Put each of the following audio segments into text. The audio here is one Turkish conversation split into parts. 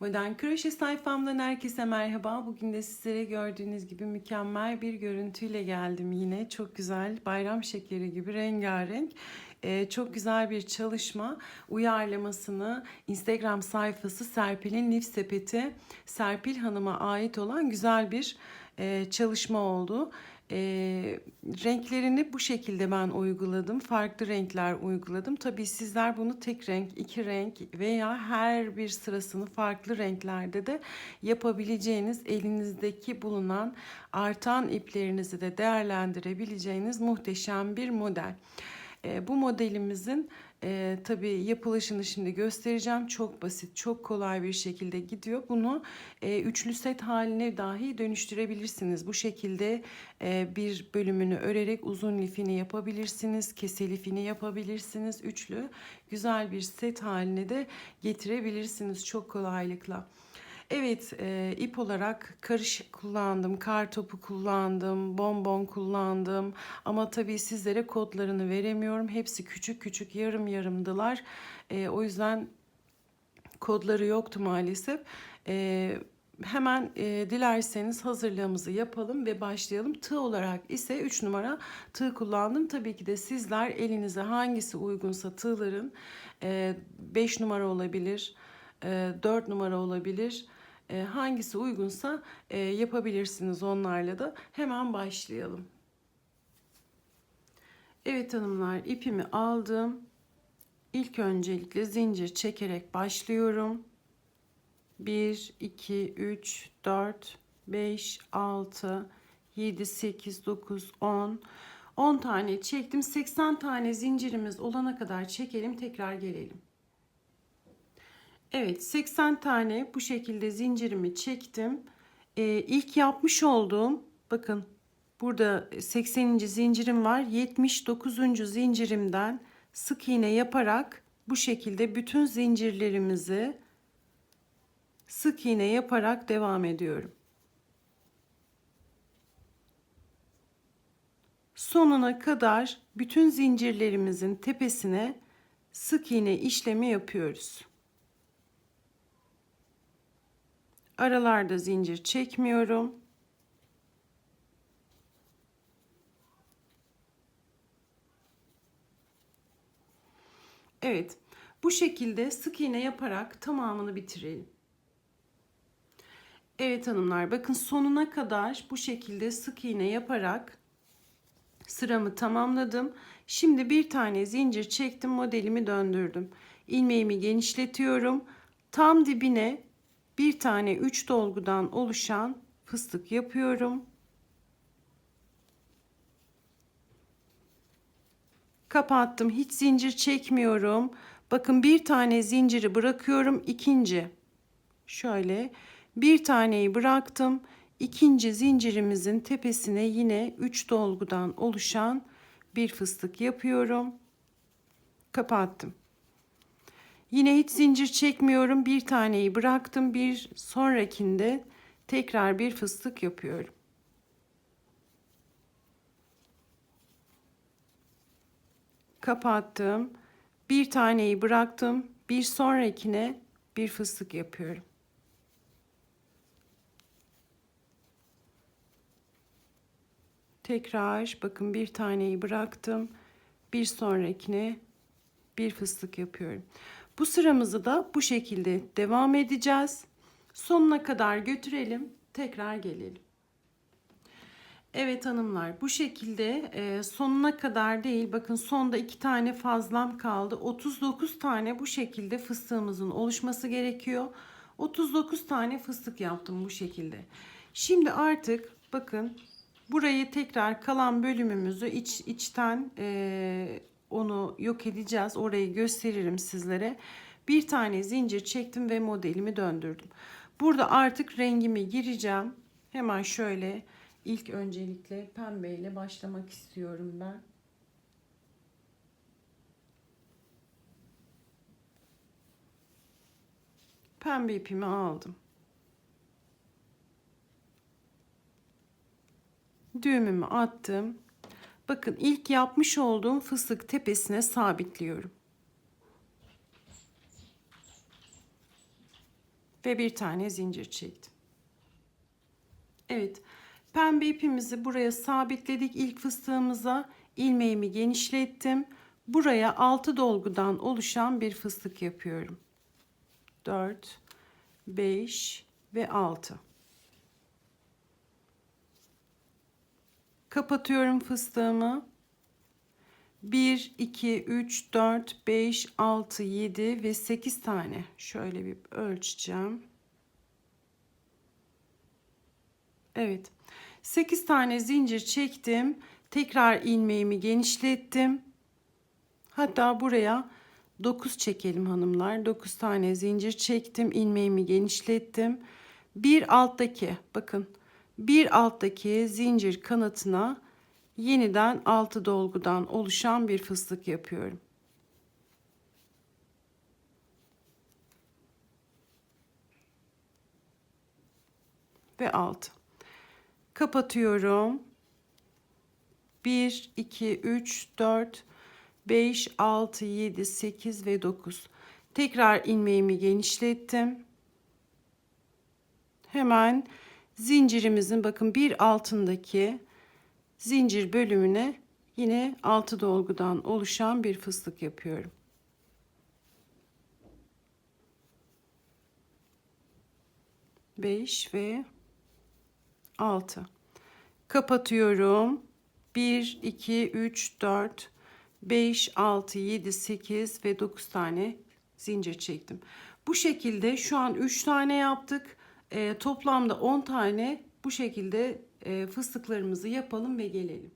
Modern Kroşe sayfamdan herkese merhaba. Bugün de sizlere gördüğünüz gibi mükemmel bir görüntüyle geldim yine. Çok güzel, bayram şekeri gibi rengarenk. Ee, çok güzel bir çalışma uyarlamasını Instagram sayfası Serpil'in Lif Sepeti Serpil Hanım'a ait olan güzel bir e, çalışma oldu. E, renklerini bu şekilde ben uyguladım. Farklı renkler uyguladım. Tabii sizler bunu tek renk, iki renk veya her bir sırasını farklı renklerde de yapabileceğiniz elinizdeki bulunan artan iplerinizi de değerlendirebileceğiniz muhteşem bir model. E, bu modelimizin e, tabii yapılışını şimdi göstereceğim. Çok basit, çok kolay bir şekilde gidiyor. Bunu e, üçlü set haline dahi dönüştürebilirsiniz. Bu şekilde e, bir bölümünü örerek uzun lifini yapabilirsiniz. Kese lifini yapabilirsiniz. Üçlü güzel bir set haline de getirebilirsiniz çok kolaylıkla. Evet, e, ip olarak karışık kullandım, kar topu kullandım, bonbon kullandım. Ama tabii sizlere kodlarını veremiyorum. Hepsi küçük küçük yarım yarımdılar. E, o yüzden kodları yoktu maalesef. E, hemen e, dilerseniz hazırlığımızı yapalım ve başlayalım. Tığ olarak ise 3 numara tığ kullandım. Tabii ki de sizler elinize hangisi uygunsa tığların 5 numara olabilir, 4 numara olabilir. E, hangisi uygunsa e, yapabilirsiniz onlarla da. Hemen başlayalım. Evet hanımlar ipimi aldım. İlk öncelikle zincir çekerek başlıyorum. 1, 2, 3, 4, 5, 6, 7, 8, 9, 10. 10 tane çektim. 80 tane zincirimiz olana kadar çekelim. Tekrar gelelim. Evet 80 tane bu şekilde zincirimi çektim. Ee, ilk yapmış olduğum bakın burada 80. zincirim var. 79. zincirimden sık iğne yaparak bu şekilde bütün zincirlerimizi sık iğne yaparak devam ediyorum. Sonuna kadar bütün zincirlerimizin tepesine sık iğne işlemi yapıyoruz. Aralarda zincir çekmiyorum. Evet. Bu şekilde sık iğne yaparak tamamını bitirelim. Evet hanımlar bakın sonuna kadar bu şekilde sık iğne yaparak sıramı tamamladım. Şimdi bir tane zincir çektim modelimi döndürdüm. İlmeğimi genişletiyorum. Tam dibine bir tane üç dolgudan oluşan fıstık yapıyorum. Kapattım. Hiç zincir çekmiyorum. Bakın bir tane zinciri bırakıyorum. ikinci şöyle bir taneyi bıraktım. İkinci zincirimizin tepesine yine 3 dolgudan oluşan bir fıstık yapıyorum. Kapattım. Yine hiç zincir çekmiyorum. Bir taneyi bıraktım. Bir sonrakinde tekrar bir fıstık yapıyorum. Kapattım. Bir taneyi bıraktım. Bir sonrakine bir fıstık yapıyorum. Tekrar bakın bir taneyi bıraktım. Bir sonrakine bir fıstık yapıyorum. Bu sıramızı da bu şekilde devam edeceğiz. Sonuna kadar götürelim. Tekrar gelelim. Evet hanımlar bu şekilde e, sonuna kadar değil bakın sonda iki tane fazlam kaldı 39 tane bu şekilde fıstığımızın oluşması gerekiyor 39 tane fıstık yaptım bu şekilde şimdi artık bakın burayı tekrar kalan bölümümüzü iç içten e, onu yok edeceğiz. Orayı gösteririm sizlere. Bir tane zincir çektim ve modelimi döndürdüm. Burada artık rengimi gireceğim. Hemen şöyle ilk öncelikle pembeyle başlamak istiyorum ben. Pembe ipimi aldım. Düğümümü attım. Bakın ilk yapmış olduğum fıstık tepesine sabitliyorum. ve bir tane zincir çektim. Evet. Pembe ipimizi buraya sabitledik ilk fıstığımıza. ilmeğimi genişlettim. Buraya 6 dolgudan oluşan bir fıstık yapıyorum. 4 5 ve 6. Kapatıyorum fıstığımı. 1, 2, 3, 4, 5, 6, 7 ve 8 tane. Şöyle bir ölçeceğim. Evet. 8 tane zincir çektim. Tekrar ilmeğimi genişlettim. Hatta buraya 9 çekelim hanımlar. 9 tane zincir çektim. ilmeğimi genişlettim. Bir alttaki bakın bir alttaki zincir kanatına yeniden 6 dolgudan oluşan bir fıstık yapıyorum. Ve 6. Kapatıyorum. 1 2 3 4 5 6 7 8 ve 9. Tekrar ilmeğimi genişlettim. Hemen zincirimizin bakın bir altındaki zincir bölümüne yine 6 dolgudan oluşan bir fıstık yapıyorum. Beş ve altı. Kapatıyorum. Bir, iki, üç, dört, beş, altı, yedi, sekiz ve dokuz tane zincir çektim. Bu şekilde şu an üç tane yaptık. E, toplamda on tane bu şekilde e, fıstıklarımızı yapalım ve gelelim.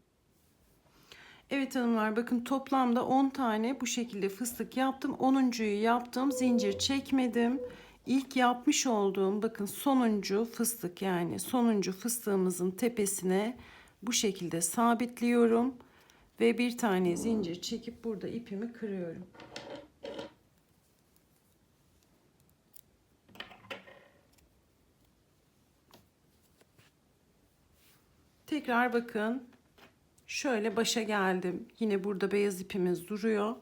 Evet hanımlar bakın toplamda 10 tane bu şekilde fıstık yaptım. 10.yu yaptım. Zincir çekmedim. İlk yapmış olduğum bakın sonuncu fıstık yani sonuncu fıstığımızın tepesine bu şekilde sabitliyorum ve bir tane zincir çekip burada ipimi kırıyorum. Tekrar bakın. Şöyle başa geldim. Yine burada beyaz ipimiz duruyor.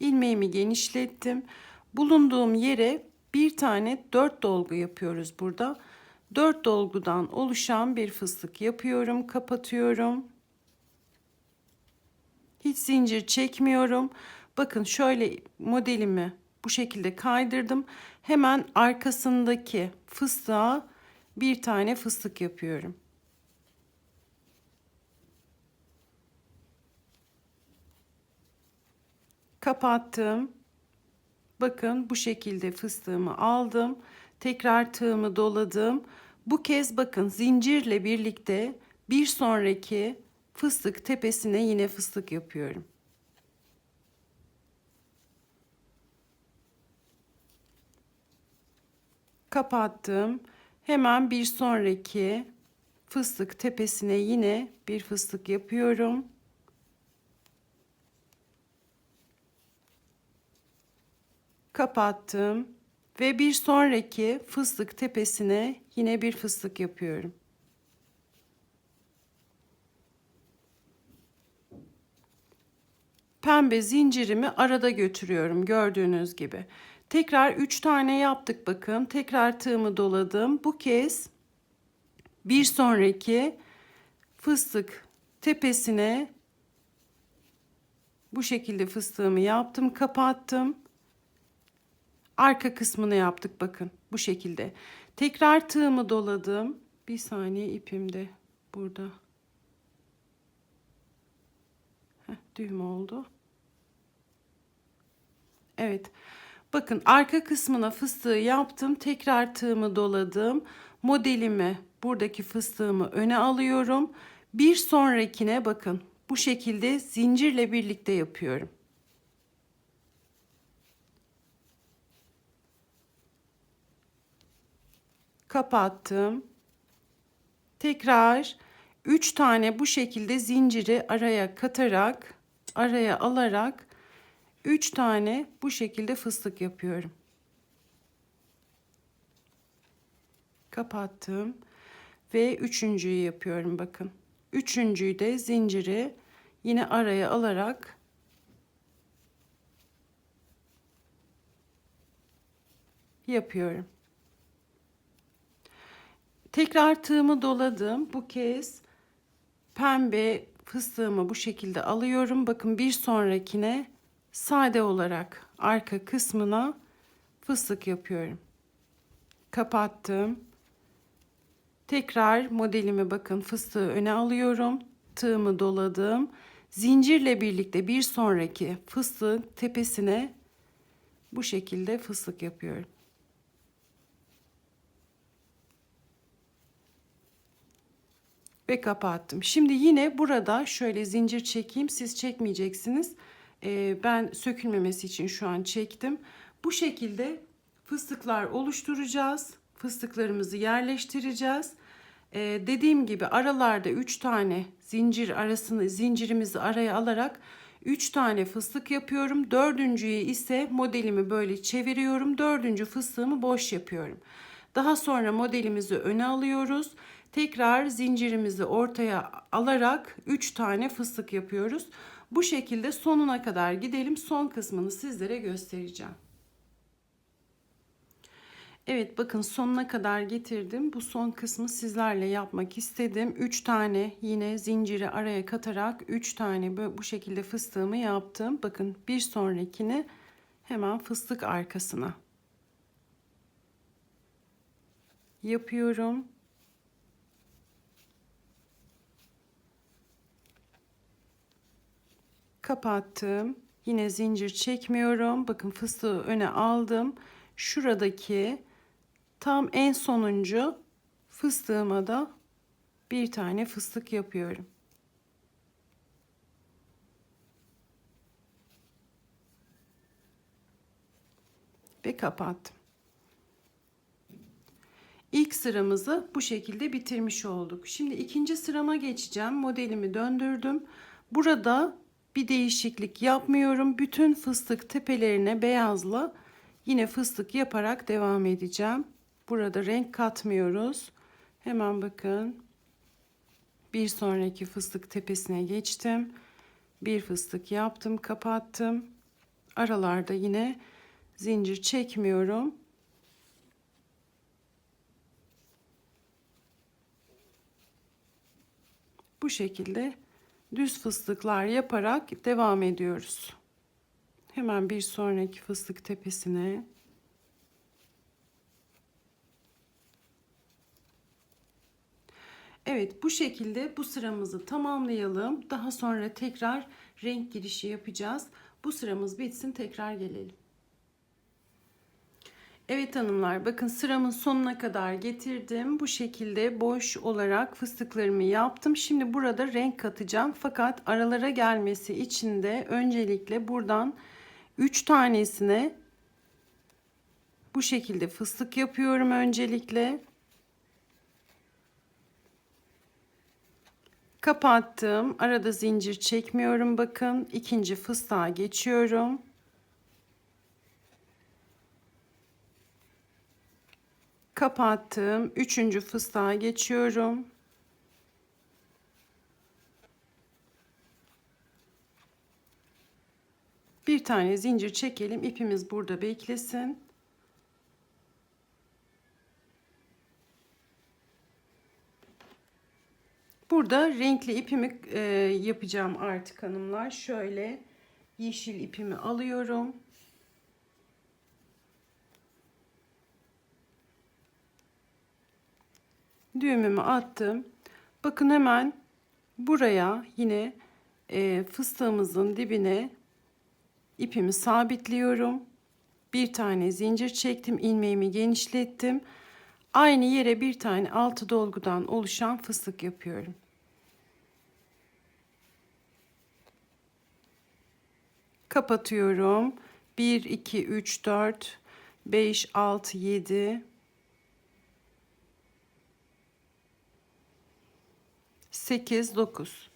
ilmeğimi genişlettim. Bulunduğum yere bir tane dört dolgu yapıyoruz burada. Dört dolgudan oluşan bir fıstık yapıyorum. Kapatıyorum. Hiç zincir çekmiyorum. Bakın şöyle modelimi bu şekilde kaydırdım. Hemen arkasındaki fıstığa bir tane fıstık yapıyorum. Kapattım. Bakın bu şekilde fıstığımı aldım. Tekrar tığımı doladım. Bu kez bakın zincirle birlikte bir sonraki fıstık tepesine yine fıstık yapıyorum. Kapattım. Hemen bir sonraki fıstık tepesine yine bir fıstık yapıyorum. kapattım ve bir sonraki fıstık tepesine yine bir fıstık yapıyorum. Pembe zincirimi arada götürüyorum gördüğünüz gibi. Tekrar 3 tane yaptık bakın. Tekrar tığımı doladım. Bu kez bir sonraki fıstık tepesine bu şekilde fıstığımı yaptım, kapattım arka kısmını yaptık bakın bu şekilde. Tekrar tığımı doladım. Bir saniye ipimde burada. Heh, düğüm oldu. Evet. Bakın arka kısmına fıstığı yaptım. Tekrar tığımı doladım. Modelimi buradaki fıstığımı öne alıyorum. Bir sonrakine bakın bu şekilde zincirle birlikte yapıyorum. kapattım. Tekrar 3 tane bu şekilde zinciri araya katarak araya alarak 3 tane bu şekilde fıstık yapıyorum. Kapattım ve üçüncüyü yapıyorum bakın. Üçüncüyü de zinciri yine araya alarak yapıyorum. Tekrar tığımı doladım. Bu kez pembe fıstığımı bu şekilde alıyorum. Bakın bir sonrakine sade olarak arka kısmına fıstık yapıyorum. Kapattım. Tekrar modelimi bakın fıstığı öne alıyorum. Tığımı doladım. Zincirle birlikte bir sonraki fıstığın tepesine bu şekilde fıstık yapıyorum. Ve kapattım. Şimdi yine burada şöyle zincir çekeyim. Siz çekmeyeceksiniz. Ee, ben sökülmemesi için şu an çektim. Bu şekilde fıstıklar oluşturacağız. Fıstıklarımızı yerleştireceğiz. Ee, dediğim gibi aralarda 3 tane zincir arasını zincirimizi araya alarak 3 tane fıstık yapıyorum. Dördüncüyü ise modelimi böyle çeviriyorum. Dördüncü fıstığımı boş yapıyorum. Daha sonra modelimizi öne alıyoruz. Tekrar zincirimizi ortaya alarak 3 tane fıstık yapıyoruz. Bu şekilde sonuna kadar gidelim. Son kısmını sizlere göstereceğim. Evet bakın sonuna kadar getirdim. Bu son kısmı sizlerle yapmak istedim. 3 tane yine zinciri araya katarak 3 tane bu şekilde fıstığımı yaptım. Bakın bir sonrakini hemen fıstık arkasına yapıyorum. Kapattım. Yine zincir çekmiyorum. Bakın fıstığı öne aldım. Şuradaki tam en sonuncu fıstığıma da bir tane fıstık yapıyorum. Ve kapattım. İlk sıramızı bu şekilde bitirmiş olduk. Şimdi ikinci sırama geçeceğim. Modelimi döndürdüm. Burada bir değişiklik yapmıyorum. Bütün fıstık tepelerine beyazla yine fıstık yaparak devam edeceğim. Burada renk katmıyoruz. Hemen bakın. Bir sonraki fıstık tepesine geçtim. Bir fıstık yaptım, kapattım. Aralarda yine zincir çekmiyorum. Bu şekilde düz fıstıklar yaparak devam ediyoruz. Hemen bir sonraki fıstık tepesine Evet bu şekilde bu sıramızı tamamlayalım. Daha sonra tekrar renk girişi yapacağız. Bu sıramız bitsin tekrar gelelim. Evet hanımlar bakın sıramın sonuna kadar getirdim. Bu şekilde boş olarak fıstıklarımı yaptım. Şimdi burada renk katacağım. Fakat aralara gelmesi için de öncelikle buradan 3 tanesine bu şekilde fıstık yapıyorum öncelikle. Kapattım. Arada zincir çekmiyorum bakın. ikinci fıstığa geçiyorum. Kapattım. Üçüncü fıstığa geçiyorum. Bir tane zincir çekelim. İpimiz burada beklesin. Burada renkli ipimi e, yapacağım artık hanımlar. Şöyle yeşil ipimi alıyorum. Düğümümü attım. Bakın hemen buraya yine e, fıstığımızın dibine ipimi sabitliyorum. Bir tane zincir çektim. ilmeğimi genişlettim. Aynı yere bir tane altı dolgudan oluşan fıstık yapıyorum. Kapatıyorum. 1 2 3 4 5 6 7 8, 9.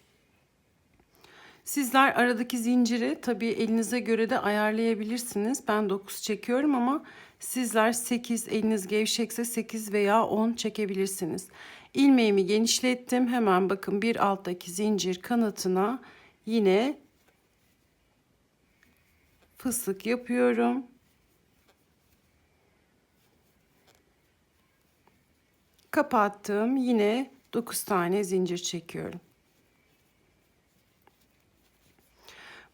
Sizler aradaki zinciri tabii elinize göre de ayarlayabilirsiniz. Ben 9 çekiyorum ama sizler 8 eliniz gevşekse 8 veya 10 çekebilirsiniz. İlmeğimi genişlettim. Hemen bakın bir alttaki zincir kanatına yine fıstık yapıyorum. Kapattım. Yine 9 tane zincir çekiyorum.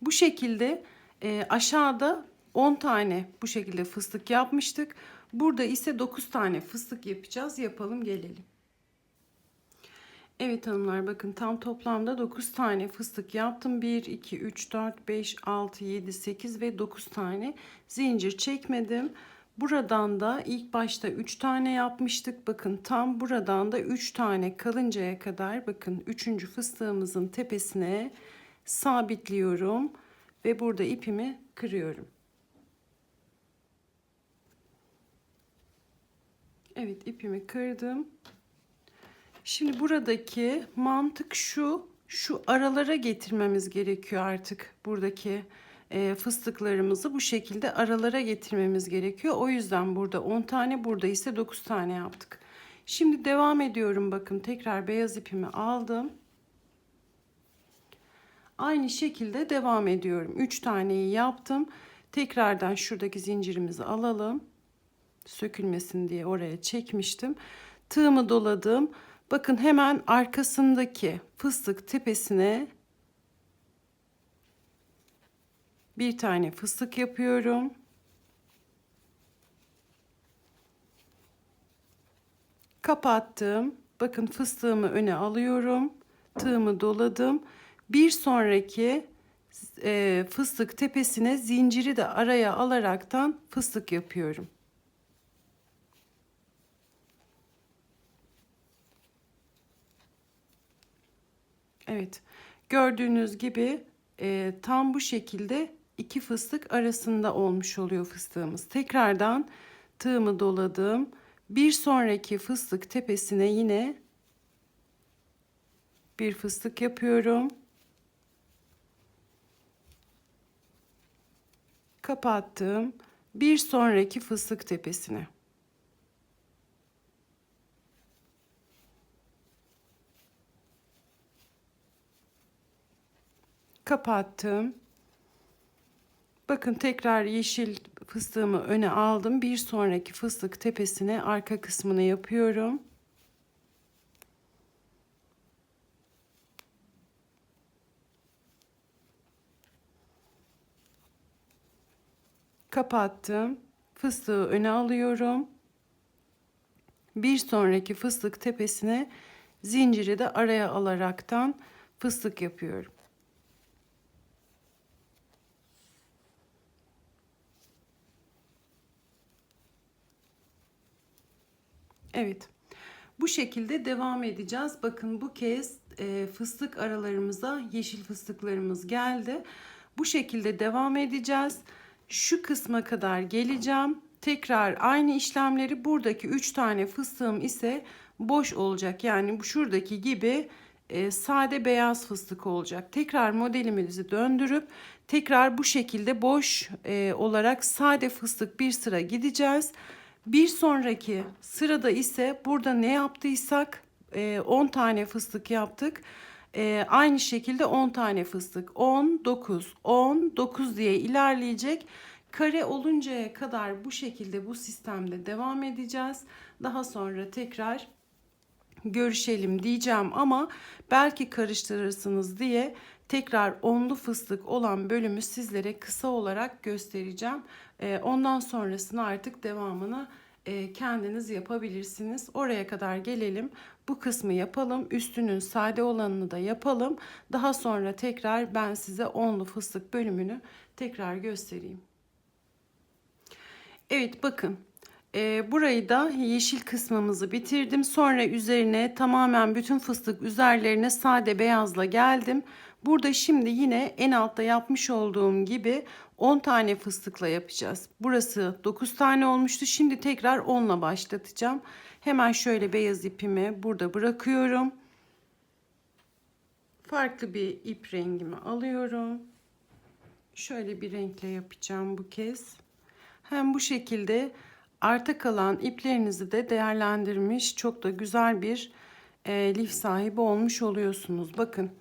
Bu şekilde e, aşağıda 10 tane bu şekilde fıstık yapmıştık. Burada ise 9 tane fıstık yapacağız. Yapalım gelelim. Evet hanımlar bakın tam toplamda 9 tane fıstık yaptım. 1, 2, 3, 4, 5, 6, 7, 8 ve 9 tane zincir çekmedim. Buradan da ilk başta 3 tane yapmıştık. Bakın tam buradan da 3 tane kalıncaya kadar bakın 3. fıstığımızın tepesine sabitliyorum ve burada ipimi kırıyorum. Evet ipimi kırdım. Şimdi buradaki mantık şu, şu aralara getirmemiz gerekiyor artık buradaki e, fıstıklarımızı bu şekilde aralara getirmemiz gerekiyor. O yüzden burada 10 tane, burada ise 9 tane yaptık. Şimdi devam ediyorum bakın tekrar beyaz ipimi aldım. Aynı şekilde devam ediyorum. 3 taneyi yaptım. Tekrardan şuradaki zincirimizi alalım. Sökülmesin diye oraya çekmiştim. Tığımı doladım. Bakın hemen arkasındaki fıstık tepesine bir tane fıstık yapıyorum. Kapattım. Bakın fıstığımı öne alıyorum. Tığımı doladım. Bir sonraki e, fıstık tepesine zinciri de araya alaraktan fıstık yapıyorum. Evet. Gördüğünüz gibi e, tam bu şekilde iki fıstık arasında olmuş oluyor fıstığımız. Tekrardan tığımı doladım. Bir sonraki fıstık tepesine yine bir fıstık yapıyorum. Kapattım. Bir sonraki fıstık tepesine. Kapattım. Bakın tekrar yeşil fıstığımı öne aldım. Bir sonraki fıstık tepesine arka kısmını yapıyorum. Kapattım. Fıstığı öne alıyorum. Bir sonraki fıstık tepesine zinciri de araya alaraktan fıstık yapıyorum. Evet. Bu şekilde devam edeceğiz. Bakın bu kez e, fıstık aralarımıza yeşil fıstıklarımız geldi. Bu şekilde devam edeceğiz. Şu kısma kadar geleceğim. Tekrar aynı işlemleri buradaki 3 tane fıstığım ise boş olacak. Yani şuradaki gibi e, sade beyaz fıstık olacak. Tekrar modelimizi döndürüp tekrar bu şekilde boş e, olarak sade fıstık bir sıra gideceğiz. Bir sonraki sırada ise burada ne yaptıysak 10 e, tane fıstık yaptık. E, aynı şekilde 10 tane fıstık. 10, 9, 10, 9 diye ilerleyecek. Kare oluncaya kadar bu şekilde bu sistemde devam edeceğiz. Daha sonra tekrar görüşelim diyeceğim ama belki karıştırırsınız diye tekrar onlu fıstık olan bölümü sizlere kısa olarak göstereceğim. Ee, ondan sonrasını artık devamını e, kendiniz yapabilirsiniz. Oraya kadar gelelim. Bu kısmı yapalım. Üstünün sade olanını da yapalım. Daha sonra tekrar ben size onlu fıstık bölümünü tekrar göstereyim. Evet bakın e, burayı da yeşil kısmımızı bitirdim. Sonra üzerine tamamen bütün fıstık üzerlerine sade beyazla geldim. Burada şimdi yine en altta yapmış olduğum gibi 10 tane fıstıkla yapacağız. Burası 9 tane olmuştu. Şimdi tekrar 10 ile başlatacağım. Hemen şöyle beyaz ipimi burada bırakıyorum. Farklı bir ip rengimi alıyorum. Şöyle bir renkle yapacağım bu kez. Hem bu şekilde arta kalan iplerinizi de değerlendirmiş çok da güzel bir e, lif sahibi olmuş oluyorsunuz. Bakın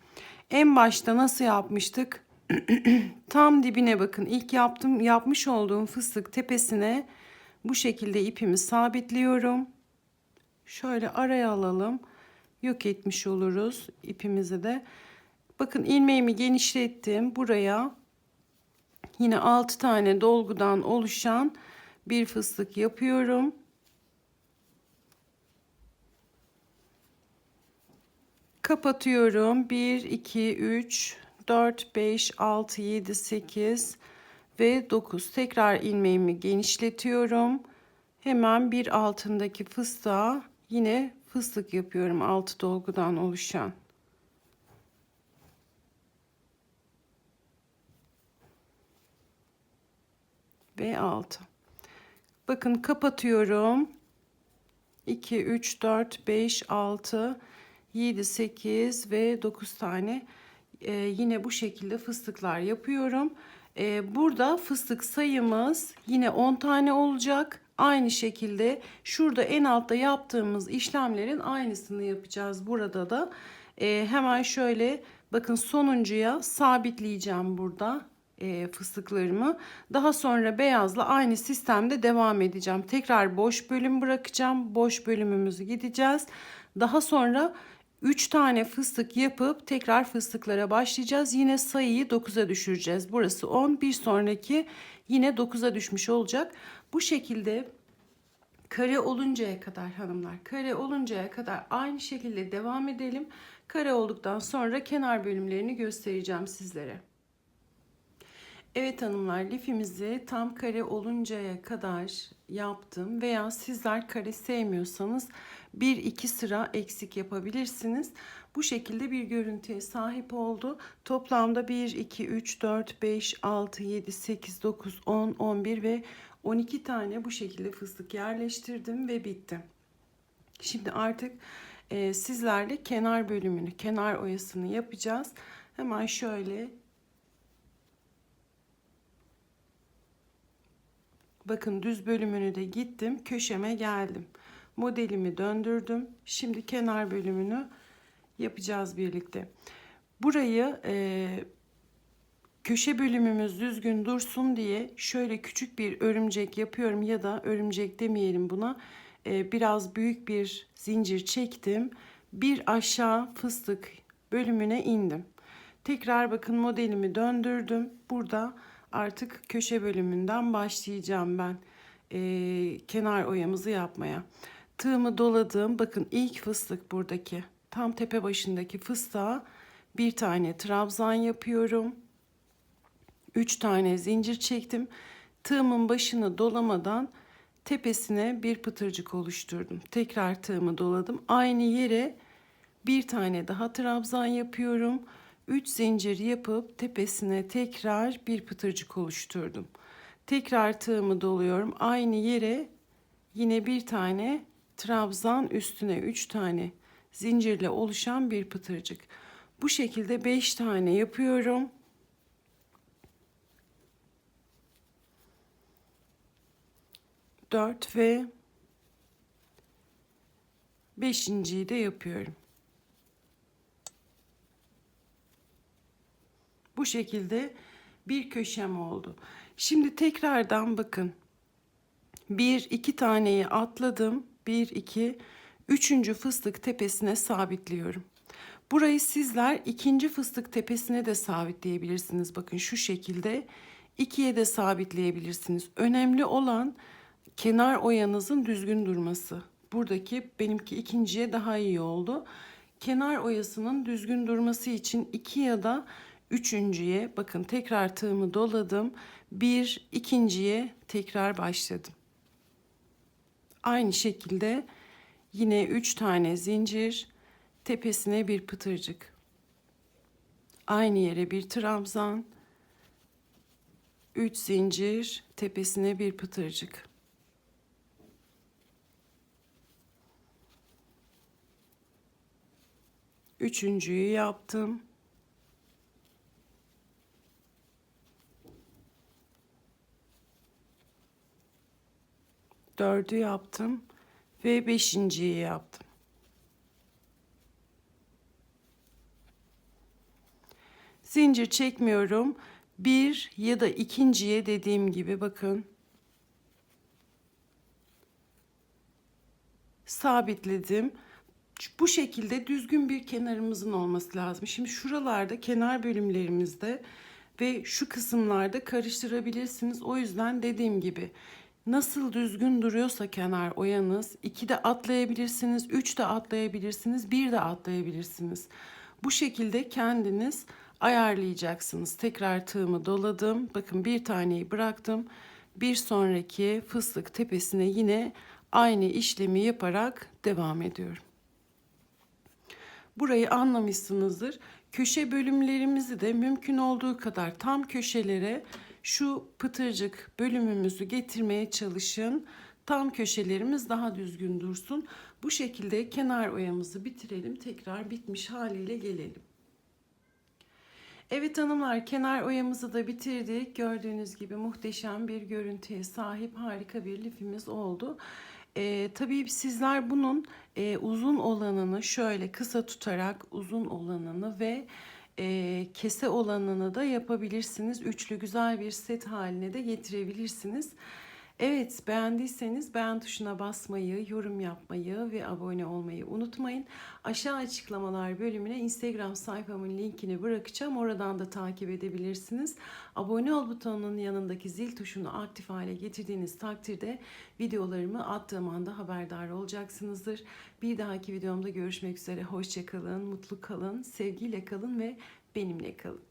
en başta nasıl yapmıştık? Tam dibine bakın. İlk yaptım yapmış olduğum fıstık tepesine bu şekilde ipimi sabitliyorum. şöyle araya alalım. Yok etmiş oluruz ipimizi de. Bakın ilmeğimi genişlettim. Buraya yine 6 tane dolgudan oluşan bir fıstık yapıyorum. Kapatıyorum. 1 2 3 4 5 6 7 8 ve 9. Tekrar ilmeğimi genişletiyorum. Hemen bir altındaki fıstığa yine fıstık yapıyorum 6 dolgudan oluşan. Ve 6. Bakın kapatıyorum. 2 3 4 5 6 7 8 ve 9 tane ee, yine bu şekilde fıstıklar yapıyorum. Ee, burada fıstık sayımız yine 10 tane olacak. Aynı şekilde şurada en altta yaptığımız işlemlerin aynısını yapacağız burada da. Ee, hemen şöyle bakın sonuncuya sabitleyeceğim burada e, fıstıklarımı. Daha sonra beyazla aynı sistemde devam edeceğim. Tekrar boş bölüm bırakacağım. Boş bölümümüzü gideceğiz. Daha sonra 3 tane fıstık yapıp tekrar fıstıklara başlayacağız. Yine sayıyı 9'a düşüreceğiz. Burası 10. Bir sonraki yine 9'a düşmüş olacak. Bu şekilde kare oluncaya kadar hanımlar kare oluncaya kadar aynı şekilde devam edelim. Kare olduktan sonra kenar bölümlerini göstereceğim sizlere. Evet hanımlar lifimizi tam kare oluncaya kadar yaptım veya sizler kare sevmiyorsanız bir iki sıra eksik yapabilirsiniz. Bu şekilde bir görüntüye sahip oldu. Toplamda 1, 2, 3, 4, 5, 6, 7, 8, 9, 10, 11 ve 12 tane bu şekilde fıstık yerleştirdim ve bitti. Şimdi artık e, sizlerle kenar bölümünü, kenar oyasını yapacağız. Hemen şöyle Bakın düz bölümünü de gittim. Köşeme geldim. Modelimi döndürdüm. Şimdi kenar bölümünü yapacağız birlikte. Burayı e, köşe bölümümüz düzgün dursun diye şöyle küçük bir örümcek yapıyorum ya da örümcek demeyelim buna. E, biraz büyük bir zincir çektim. Bir aşağı fıstık bölümüne indim. Tekrar bakın modelimi döndürdüm. Burada artık köşe bölümünden başlayacağım ben e, kenar oyamızı yapmaya. Tığımı doladım. Bakın ilk fıstık buradaki tam tepe başındaki fıstığa bir tane trabzan yapıyorum. Üç tane zincir çektim. Tığımın başını dolamadan tepesine bir pıtırcık oluşturdum. Tekrar tığımı doladım. Aynı yere bir tane daha trabzan yapıyorum. 3 zincir yapıp tepesine tekrar bir pıtırcık oluşturdum. Tekrar tığımı doluyorum. Aynı yere yine bir tane trabzan üstüne 3 tane zincirle oluşan bir pıtırcık. Bu şekilde 5 tane yapıyorum. Dört ve beşinciyi de yapıyorum. Bu şekilde bir köşem oldu. Şimdi tekrardan bakın. Bir iki taneyi atladım. Bir iki. Üçüncü fıstık tepesine sabitliyorum. Burayı sizler ikinci fıstık tepesine de sabitleyebilirsiniz. Bakın şu şekilde ikiye de sabitleyebilirsiniz. Önemli olan kenar oyanızın düzgün durması. Buradaki benimki ikinciye daha iyi oldu. Kenar oyasının düzgün durması için iki ya da üçüncüye bakın tekrar tığımı doladım. Bir ikinciye tekrar başladım. Aynı şekilde yine üç tane zincir tepesine bir pıtırcık. Aynı yere bir trabzan. Üç zincir tepesine bir pıtırcık. Üçüncüyü yaptım. Dördü yaptım ve beşinciyi yaptım. Zincir çekmiyorum. Bir ya da ikinciye dediğim gibi bakın. sabitledim. Bu şekilde düzgün bir kenarımızın olması lazım. Şimdi şuralarda kenar bölümlerimizde ve şu kısımlarda karıştırabilirsiniz. O yüzden dediğim gibi nasıl düzgün duruyorsa kenar oyanız 2 de atlayabilirsiniz, 3 de atlayabilirsiniz, 1 de atlayabilirsiniz. Bu şekilde kendiniz ayarlayacaksınız. Tekrar tığımı doladım. Bakın bir taneyi bıraktım. Bir sonraki fıstık tepesine yine aynı işlemi yaparak devam ediyorum. Burayı anlamışsınızdır. Köşe bölümlerimizi de mümkün olduğu kadar tam köşelere şu pıtırcık bölümümüzü getirmeye çalışın. Tam köşelerimiz daha düzgün dursun. Bu şekilde kenar oyamızı bitirelim. Tekrar bitmiş haliyle gelelim. Evet hanımlar kenar oyamızı da bitirdik. Gördüğünüz gibi muhteşem bir görüntüye sahip harika bir lifimiz oldu. Ee, tabii sizler bunun e, uzun olanını şöyle kısa tutarak uzun olanını ve e, kese olanını da yapabilirsiniz. Üçlü güzel bir set haline de getirebilirsiniz. Evet beğendiyseniz beğen tuşuna basmayı, yorum yapmayı ve abone olmayı unutmayın. Aşağı açıklamalar bölümüne Instagram sayfamın linkini bırakacağım. Oradan da takip edebilirsiniz. Abone ol butonunun yanındaki zil tuşunu aktif hale getirdiğiniz takdirde videolarımı attığım anda haberdar olacaksınızdır. Bir dahaki videomda görüşmek üzere. Hoşçakalın, mutlu kalın, sevgiyle kalın ve benimle kalın.